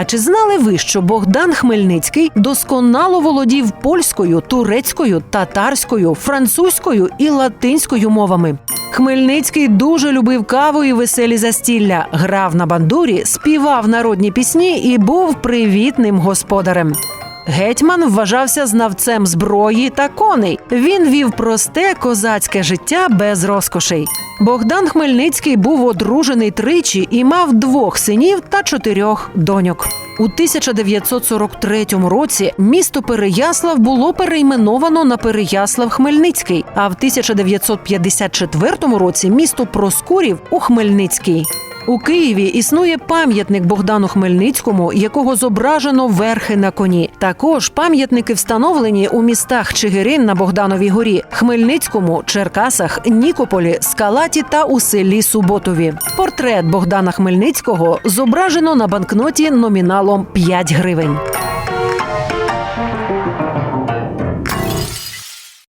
А чи знали ви, що Богдан Хмельницький досконало володів польською, турецькою, татарською, французькою і латинською мовами? Хмельницький дуже любив каву і веселі застілля, грав на бандурі, співав народні пісні і був привітним господарем. Гетьман вважався знавцем зброї та коней. Він вів просте козацьке життя без розкошей. Богдан Хмельницький був одружений тричі і мав двох синів та чотирьох доньок. У 1943 році місто Переяслав було перейменовано на Переяслав Хмельницький, а в 1954 році місто Проскурів у Хмельницький. У Києві існує пам'ятник Богдану Хмельницькому, якого зображено верхи на коні. Також пам'ятники встановлені у містах Чигирин на Богдановій горі, Хмельницькому, Черкасах, Нікополі, Скалаті та у селі Суботові. Портрет Богдана Хмельницького зображено на банкноті номіналом 5 гривень.